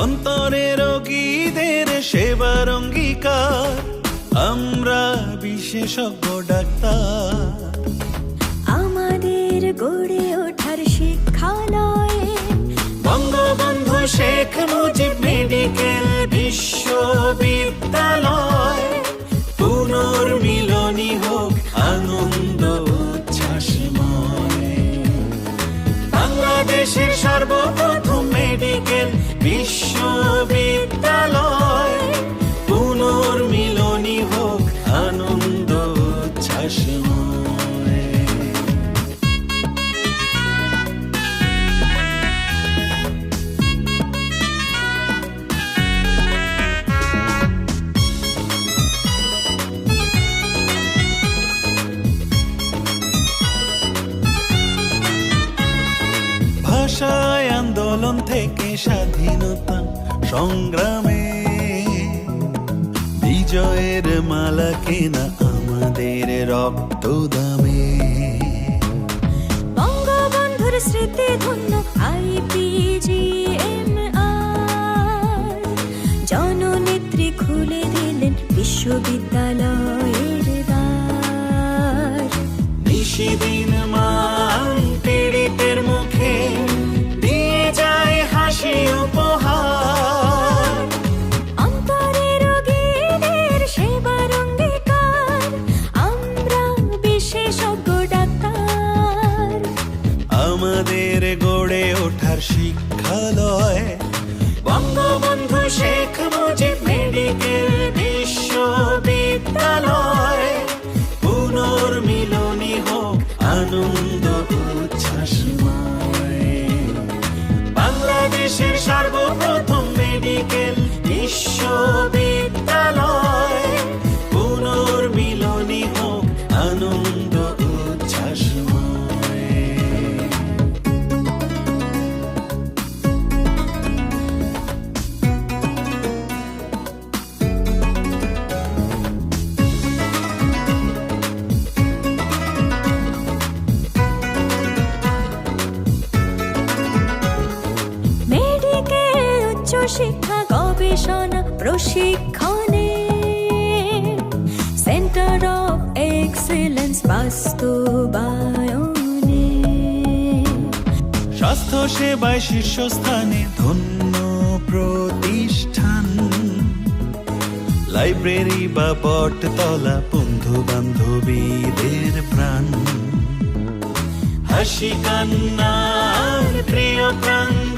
অন্তরে রোগীদের সেবার অঙ্গীকার। আমরা বিশেষজ্ঞ ডাক্তার। আমাদের গড়ে ওঠার শিক্ষালয় বঙ্গবন্ধু শেখ মুজিব মেডিকেল বিশ্ববিদ্যালয় পুনর্মি আন্দোলন থেকে স্বাধীনতা সংগ্রামে বিজয়ের মালা কেনা আমাদের রক্ত দামে বঙ্গবন্ধুর স্মৃতি ধন্য আইপিজিএমআর জননেত্রী খুলে দিলেন বিশ্ববিদ্যালয়ের আমাদের গড়ে ওঠার শিক্ষালয়। বঙ্গবন্ধু শেখ মুজিব মেডিকেল বিশ্ববিদ্যালয়। পুনর্মিলনী হোক আনন্দ উচ্ছ্বাসময় বাংলাদেশের সর্বপ্রথম মেডিকেল বিশ্ববিদ্যালয়। উচ্চ শিক্ষা গবেষণা প্রশিক্ষণে। সেন্টার অফ এক্সেলেন্স বাস্তবায়নে। স্বাস্থ্য সেবায় শীর্ষস্থানে ধন্য প্রতিষ্ঠান। লাইব্রেরি বা বটতলা বন্ধু বান্ধবীদের প্রাণ। হাসি কান্নার প্রিয় প্রাঙ্গণে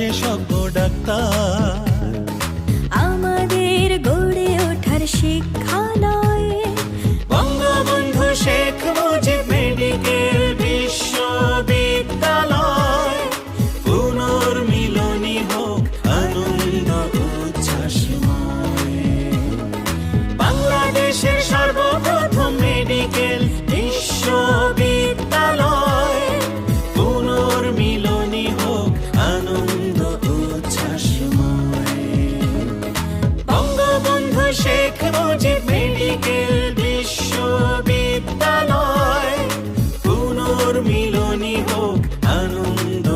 বিশেষজ্ঞ ডাক্তার। মুজিব মেডিকেল বিশ্ববিদ্যালয়। পুনর্মিলনী হোক আনন্দ